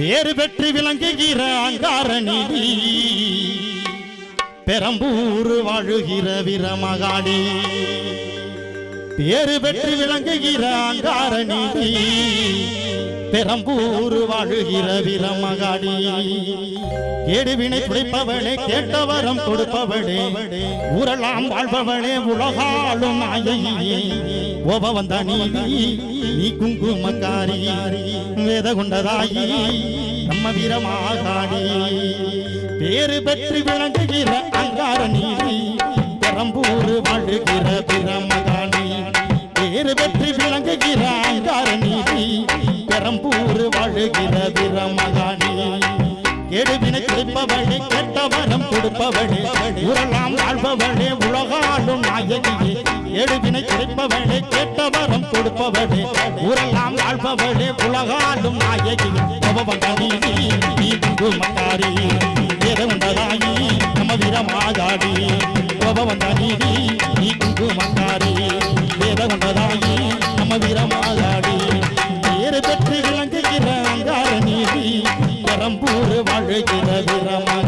பேரு பெற்று விளங்குகிற அங்காரணி நிதி. பெரம்பூர் வாழுகிற வீரமகாடி பேரு பெற்று விளங்குகிற அங்காரணி நிதி. பெரம்பூர் வாழுகிற வீரமகாடி கேடுவினை துடைப்பவனே கேட்டவரம் கொடுப்பவனே. ஊரெல்லாம் வாழ்பவனே உலகாலும் நாயகியே கோப வந்த நீதி நீ குங்குமக்காரி. வேத கொண்டதாயி நம்ம வீரமாகாடி பேரு பெற்று விளங்குகிற அங்கார நீதி பெரம்பூர் வாழுகிற பிரமகாணி பேரு பெற்று விளங்குகிற அங்கார நீதி பெரம்பூர் வாழுகிற வீரமகாடி கேடுவினை கொடுப்பவளே கெட்ட வரம் கொடுப்பவளே. உரலாம் வாழ்பவளே உலகாளும் நாயகியே. எடுவினை கொடுப்பவளே கெட்ட வரம் கொடுப்பவளே. உரலாம் வாழ்பவளே உலகாளும் நாயகியே. பவவங்க நீ குங்குமக்காரி ஏதவந்ததாயி நம்ம வீரமாதாடி பவவங்க நீதி நீ குங்குமக்காரி ஏதவந்ததாயி பெரம்பூர் வாழ்கிற வீரமகாடி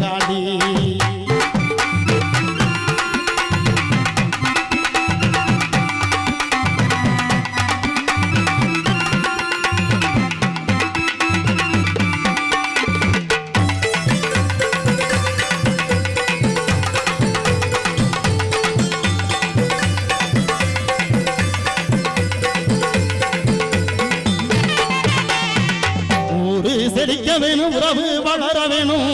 வேணும் உறவு வளர வேணும்.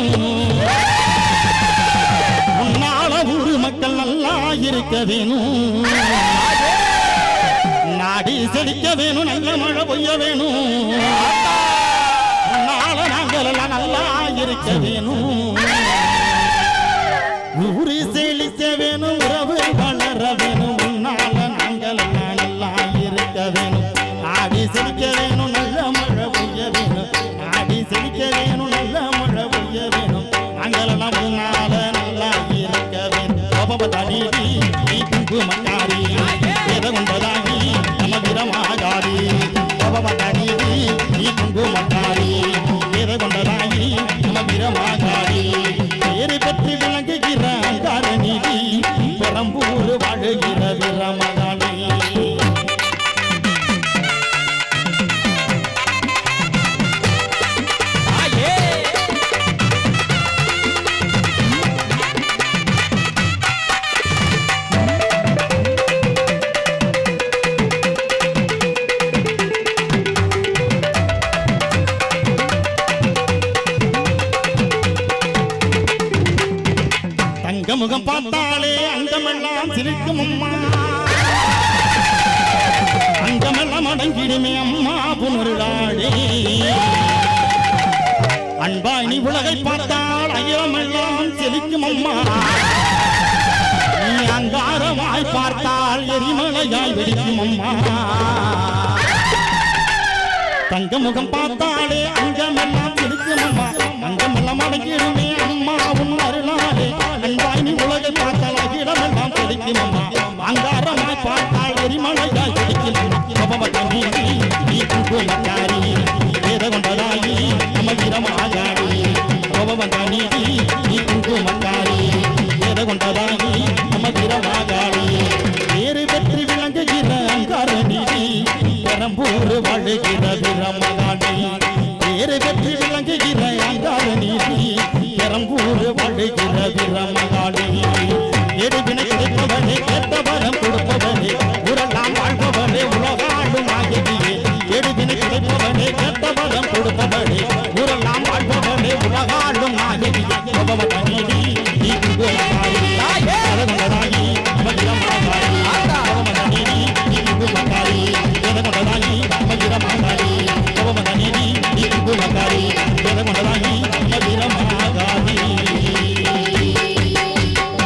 உன்னால ஊரு மக்கள் நல்லா இருக்க வேணும். நாடி செழிக்க வேணும் நல்ல மழை பொய்ய வேணும். உன்னால நாங்கள் எல்லாம் நல்லா இருக்க வேணும். ஊரு வேணும் உன்னால நல்லா இருக்கவே வேணும் கோபப்பட்ட நீதி நீ குங்குமக்காரி எதை நம்ம முகம் பார்த்தாலே அங்கமெல்லாம் சிரிக்கும் அம்மா. அங்கமெல்லாம் அடங்கிடுமே அம்மா புனருளாளே அன்பாய் நீ உலகை பார்த்தால் அயமெல்லாம் செழிக்கும் அம்மா. நீ அங்காரமாய் பார்த்தால் எரிமலையாய் வெடிக்கும் அம்மா. தங்க முகம் பார்த்தாலே அங்கமெல்லாம் இருக்கும் அம்மா. அங்கமெல்லாம் அடங்கிடுமே நீ குங்குமக்காரி வேத கொண்டதாயி நம்ம வீரமாகாடி கோபவத நீதி நீ குங்குமக்காரி வேத கொண்டதாயி நம்ம வீரமாகாடி வேறு வெற்றி விளங்குகிற அங்கார நீதி பெரம்பூர் வாழ்கிற வீரமகாடி வேறு வெற்றி விளங்குகிற அங்கார நீதி பெரம்பூர் வாழ்கிற வீரமகாடி Baba Baba